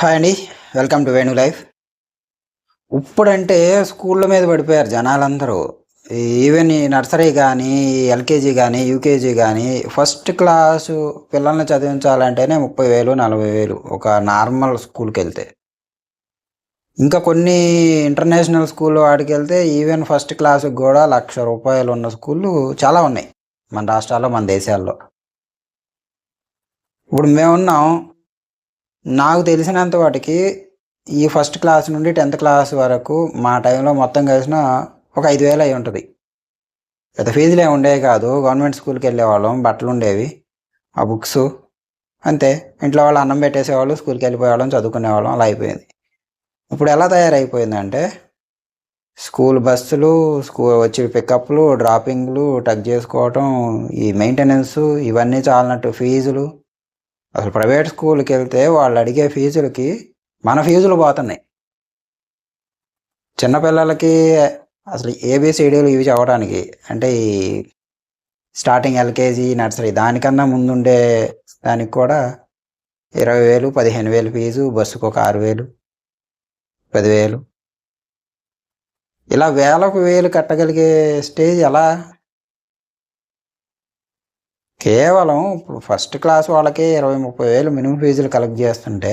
Hi అండి welcome to Venu life. ఇప్పుడంటే స్కూళ్ళ మీద పడిపోయారు జనాలందరూ. ఈవెన్ ఈ నర్సరీ కానీ ఎల్కేజీ కానీ యూకేజీ కానీ ఫస్ట్ క్లాసు పిల్లల్ని చదివించాలంటేనే ముప్పై వేలు నలభై వేలు ఒక నార్మల్ స్కూల్కి వెళ్తే. ఇంకా కొన్ని ఇంటర్నేషనల్ స్కూల్ వాడికి వెళ్తే ఈవెన్ ఫస్ట్ క్లాసుకి కూడా లక్ష రూపాయలు ఉన్న స్కూళ్ళు చాలా ఉన్నాయి మన రాష్ట్రాల్లో మన దేశాల్లో. ఇప్పుడు మేమున్నాం నాకు తెలిసినంత వాటికి ఈ ఫస్ట్ క్లాస్ నుండి టెన్త్ క్లాస్ వరకు మా టైంలో మొత్తం కలిసిన ఒక ఐదు వేలు అయి ఉంటుంది. పెద్ద ఫీజులు ఏమి ఉండేవి కాదు. గవర్నమెంట్ స్కూల్కి వెళ్ళేవాళ్ళం బట్టలు ఉండేవి ఆ బుక్స్ అంతే. ఇంట్లో వాళ్ళు అన్నం పెట్టేసేవాళ్ళు స్కూల్కి వెళ్ళిపోయేవాళ్ళం చదువుకునేవాళ్ళం అలా అయిపోయింది. ఇప్పుడు ఎలా తయారైపోయిందంటే స్కూల్ బస్సులు స్కూల్ వచ్చి పికప్లు డ్రాపింగ్లు టక్ చేసుకోవటం ఈ మెయింటెనెన్స్ ఇవన్నీ చాలినట్టు ఫీజులు అసలు ప్రైవేట్ స్కూల్కి వెళ్తే వాళ్ళు అడిగే ఫీజులకి మన ఫీజులు పోతున్నాయి. చిన్నపిల్లలకి అసలు ఏబిసిడీలు ఇవి చదవడానికి అంటే ఈ స్టార్టింగ్ ఎల్కేజీ నర్సరీ దానికన్నా ముందుండే దానికి కూడా ఇరవై వేలు పదిహేను వేలు ఫీజు బస్సుకు ఒక ఆరు వేలు పదివేలు ఇలా వేలకు వేలు కట్టగలిగే స్టేజ్ ఎలా కేవలం ఇప్పుడు ఫస్ట్ క్లాస్ వాళ్ళకే ఇరవై ముప్పై వేలు మినిమం ఫీజులు కలెక్ట్ చేస్తుంటే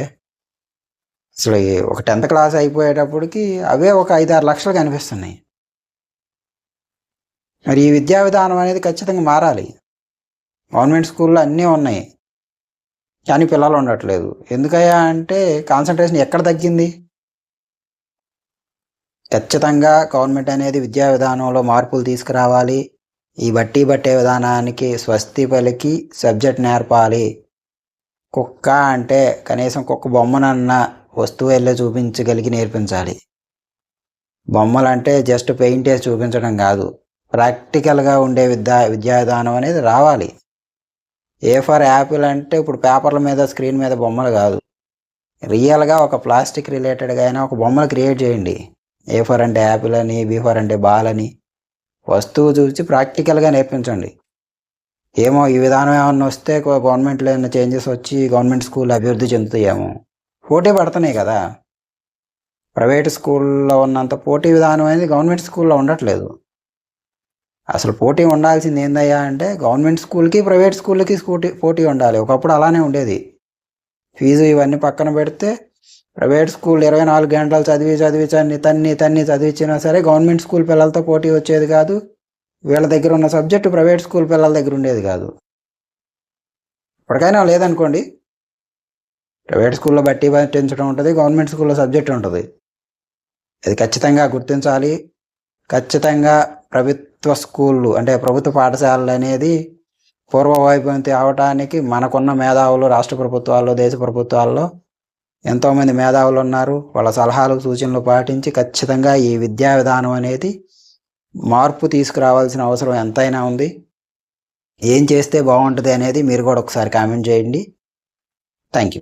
అసలు ఒక టెన్త్ క్లాస్ అయిపోయేటప్పటికి అవే ఒక ఐదు ఆరు లక్షలు కనిపిస్తున్నాయి. మరి ఈ విద్యా విధానం అనేది ఖచ్చితంగా మారాలి. గవర్నమెంట్ స్కూల్లో అన్నీ ఉన్నాయి. కానీ పిల్లలు ఉండట్లేదు. ఎందుకయ్యా అంటే కాన్సన్ట్రేషన్ ఎక్కడ తగ్గింది? ఖచ్చితంగా గవర్నమెంట్ అనేది విద్యా విధానంలో మార్పులు తీసుకురావాలి. ఈ బట్టి బట్టే విధానానికి స్వస్తి పలికి సబ్జెక్ట్ నేర్పాలి. కుక్క అంటే కనీసం కుక్క బొమ్మనన్న వస్తువు వెళ్ళి చూపించగలిగి నేర్పించాలి. బొమ్మలు అంటే జస్ట్ పెయింట్ వేసి చూపించడం కాదు ప్రాక్టికల్గా ఉండే విద్యా విద్యా విధానం అనేది రావాలి. ఏ ఫర్ యాపిల్ అంటే ఇప్పుడు పేపర్ల మీద స్క్రీన్ మీద బొమ్మలు కాదు. రియల్గా ఒక ప్లాస్టిక్ రిలేటెడ్గా అయినా ఒక బొమ్మలు క్రియేట్ చేయండి. ఏ ఫర్ అంటే యాపిల్ అని బీ ఫర్ అంటే బాల్ అని. వస్తువు చూసి ప్రాక్టికల్గా నేర్పించండి. ఏమో ఈ విధానం ఏమన్నా వస్తే గవర్నమెంట్లో ఏమైనా చేంజెస్ వచ్చి గవర్నమెంట్ స్కూల్ అభివృద్ధి చెందుతాయేమో. పోటీ పడుతున్నాయి కదా. ప్రైవేట్ స్కూల్లో ఉన్నంత పోటీ విధానం అనేది గవర్నమెంట్ స్కూల్లో ఉండట్లేదు. అసలు పోటీ ఉండాల్సింది ఏందయ్యా అంటే గవర్నమెంట్ స్కూల్కి ప్రైవేట్ స్కూల్కి స్కూటీ పోటీ ఉండాలి. ఒకప్పుడు అలానే ఉండేది. ఫీజు ఇవన్నీ పక్కన పెడితే ప్రైవేట్ స్కూల్ ఇరవై నాలుగు గంటలు చదివి చదివి చన్ని తన్ని తన్ని చదివించినా సరే గవర్నమెంట్ స్కూల్ పిల్లలతో పోటీ వచ్చేది కాదు. వీళ్ళ దగ్గర ఉన్న సబ్జెక్టు ప్రైవేట్ స్కూల్ పిల్లల దగ్గర ఉండేది కాదు. ఇప్పటికైనా లేదనుకోండి. ప్రైవేట్ స్కూల్లో బట్టి పట్టించడం ఉంటుంది గవర్నమెంట్ స్కూల్లో సబ్జెక్ట్ ఉంటుంది. అది ఖచ్చితంగా గుర్తించాలి. ఖచ్చితంగా ప్రభుత్వ స్కూళ్ళు అంటే ప్రభుత్వ పాఠశాలలు అనేది పూర్వ అవటానికి మనకున్న మేధావులు రాష్ట్ర ప్రభుత్వాల్లో దేశ ప్రభుత్వాల్లో ఎంతోమంది మేధావులు ఉన్నారు. వాళ్ళ సలహాలు సూచనలు పాటించి ఖచ్చితంగా ఈ విద్యా విధానం అనేది మార్పు తీసుకురావాల్సిన అవసరం ఎంతైనా ఉంది. ఏం చేస్తే బాగుంటుంది అనేది మీరు కూడా ఒకసారి కామెంట్ చేయండి. Thank you